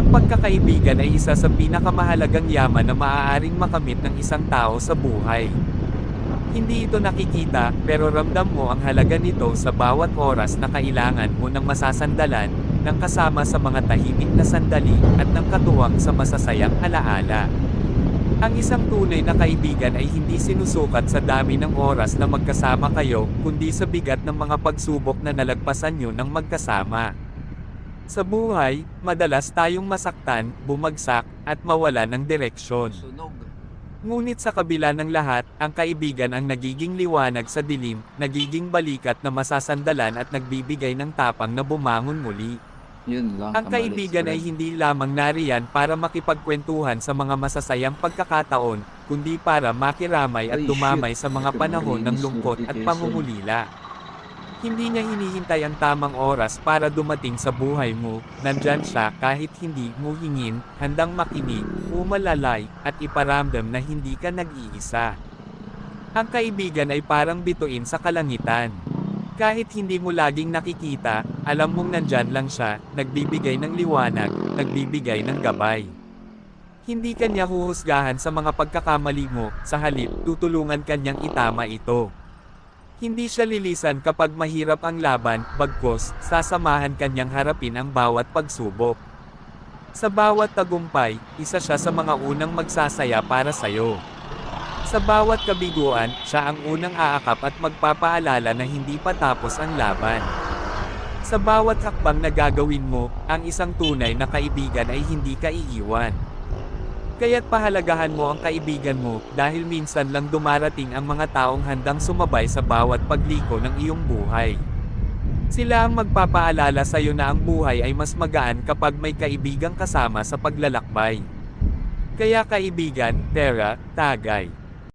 Ang pagkakaibigan ay isa sa pinakamahalagang yaman na maaaring makamit ng isang tao sa buhay. Hindi ito nakikita, pero ramdam mo ang halaga nito sa bawat oras na kailangan mo ng masasandalan, ng kasama sa mga tahimik na sandali, at ng katuwang sa masasayang alaala. Ang isang tunay na kaibigan ay hindi sinusukat sa dami ng oras na magkasama kayo, kundi sa bigat ng mga pagsubok na nalagpasan nyo ng magkasama. Sa buhay, madalas tayong masaktan, bumagsak, at mawala ng direksyon. Sunog. Ngunit sa kabila ng lahat, ang kaibigan ang nagiging liwanag sa dilim, nagiging balikat na masasandalan at nagbibigay ng tapang na bumangon muli. Yun lang. Ang kaibigan ay hindi lamang nariyan para makipagkwentuhan sa mga masasayang pagkakataon, kundi para makiramay at Ay, dumamay sa mga panahon ng lungkot at pangungulila. Hindi niya hinihintay ang tamang oras para dumating sa buhay mo, nandyan siya kahit hindi mo hingin, handang makinig, umalalay, at iparamdam na hindi ka nag-iisa. Ang kaibigan ay parang bituin sa kalangitan. Kahit hindi mo laging nakikita, alam mong nandyan lang siya, nagbibigay ng liwanag, nagbibigay ng gabay. Hindi kanya huhusgahan sa mga pagkakamali mo, sa halip, tutulungan kanyang itama ito. Hindi siya lilisan kapag mahirap ang laban, bagkos, sasamahan kanyang harapin ang bawat pagsubok. Sa bawat tagumpay, isa siya sa mga unang magsasaya para sayo. Sa bawat kabiguan, siya ang unang aakap at magpapaalala na hindi pa tapos ang laban. Sa bawat hakbang na gagawin mo, ang isang tunay na kaibigan ay hindi ka iiwan. Kaya't pahalagahan mo ang kaibigan mo, dahil minsan lang dumarating ang mga taong handang sumabay sa bawat pagliko ng iyong buhay. Sila ang magpapaalala sa iyo na ang buhay ay mas magaan kapag may kaibigang kasama sa paglalakbay. Kaya kaibigan, Tera, Tagay.